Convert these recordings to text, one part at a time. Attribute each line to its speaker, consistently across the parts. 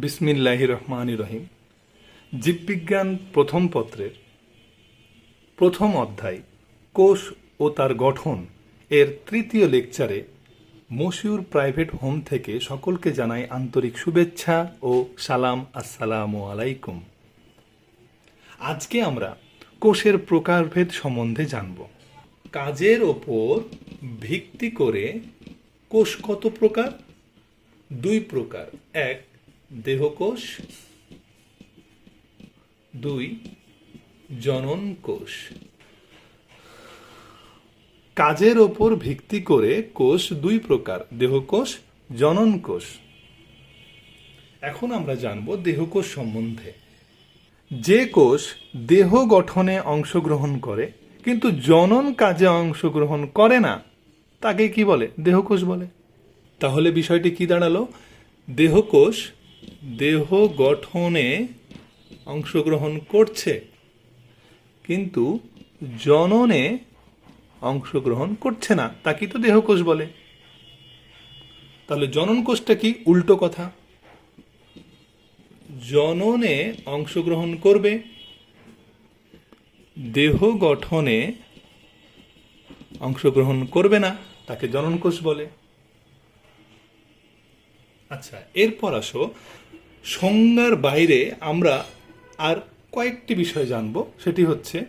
Speaker 1: বিসমিল্লাহ রহমান রহিম জীববিজ্ঞান প্রথম পত্রের প্রথম অধ্যায়, কোষ ও তার গঠন এর তৃতীয় লেকচারে মশিউর প্রাইভেট হোম থেকে সকলকে জানাই আন্তরিক শুভেচ্ছা ও সালাম, আসসালামু আলাইকুম। আজকে আমরা কোষের প্রকারভেদ সম্বন্ধে জানব। কাজের ওপর ভিত্তি করে কোষ কত প্রকার? দুই প্রকার। এক দেহকোষ, দুই জনন কোষ কাজের ওপর ভিত্তি করে কোষ দুই প্রকার, দেহকোষ জনন কোষ এখন আমরা জানব দেহকোষ সম্বন্ধে। যে কোষ দেহ গঠনে অংশগ্রহণ করে, কিন্তু জনন কাজে অংশগ্রহণ করে না, তাকে কি বলে? দেহকোষ বলে। তাহলে বিষয়টি কি দাঁড়াল? দেহকোষ দেহ গঠনে অংশগ্রহণ করছে, কিন্তু জননে অংশগ্রহণ করছে না। তাকে তো দেহকোষ বলে। তাহলে জনন কোষটা কি? উল্টো কথা। জননে অংশগ্রহণ করবে দেহ গঠনে অংশগ্রহণ করবে না, তাকে জনন কোষ বলে। আচ্ছা এরপর আসো। সংজ্ঞার বাইরে আমরা আর কয়েকটি বিষয় জানব। সেটি হচ্ছে,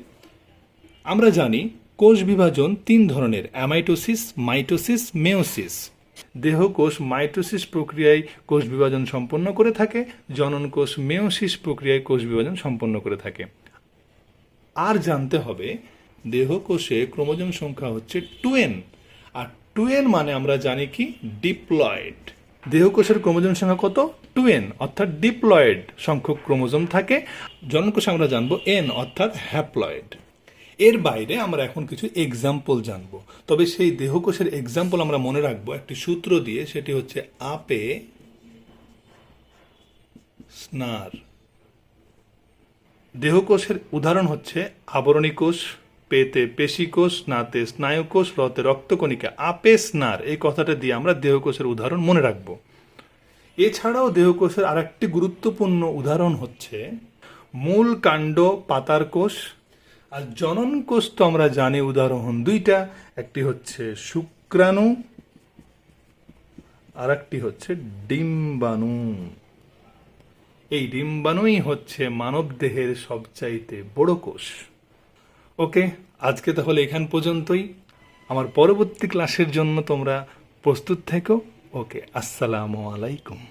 Speaker 1: আমরা জানি কোষ বিভাজন তিন ধরনের, অ্যামাইটোসিস, মাইটোসিস মেওসিস দেহ কোষ মাইটোসিস প্রক্রিয়ায় কোষ বিভাজন সম্পন্ন করে থাকে, জনন কোষ মেওসিস প্রক্রিয়ায় কোষ বিভাজন সম্পন্ন করে থাকে। আর জানতে হবে, দেহ কোষে ক্রোমোজোম সংখ্যা হচ্ছে টুয়েন আর টুয়েন মানে আমরা জানি কি? ডিপ্লয়েড। দেহকোষের ক্রোমোজোম সংখ্যা কত? টু এন, অর্থাৎ ডিপ্লয়েড সংখ্যক ক্রোমোজোম থাকে। জননকোষে আমরা জানব এন, অর্থাৎ হ্যাপ্লয়েড। এর বাইরে আমরা এখন কিছু এক্সাম্পল জানব। তবে সেই দেহকোষের এক্সাম্পল আমরা মনে রাখব একটি সূত্র দিয়ে, সেটি হচ্ছে আপে স্নার। দেহকোষের উদাহরণ হচ্ছে আবরণী কোষ। পেতে পেশিকোষ, নাতে স্নায়ুকোষ, রতে রক্তকণিকা, আপে স্নার, এই কথাটা দিয়ে আমরা দেহকোষের উদাহরণ মনে রাখব। এছাড়াও দেহকোষের আরেকটি গুরুত্বপূর্ণ উদাহরণ হচ্ছে মূল কাণ্ড পাতার কোষ আর জনন কোষ তো আমরা জানি উদাহরণ দুইটা, একটি হচ্ছে শুক্রাণু আর একটি হচ্ছে ডিম্বাণু। এই ডিম্বাণুই হচ্ছে মানব দেহের সবচাইতে বড় কোষ। ওকে, আজকে তাহলে এখান পর্যন্তই। আমার পরবর্তী ক্লাসের জন্য তোমরা প্রস্তুত থেকো। ওকে, আসসালামু আলাইকুম।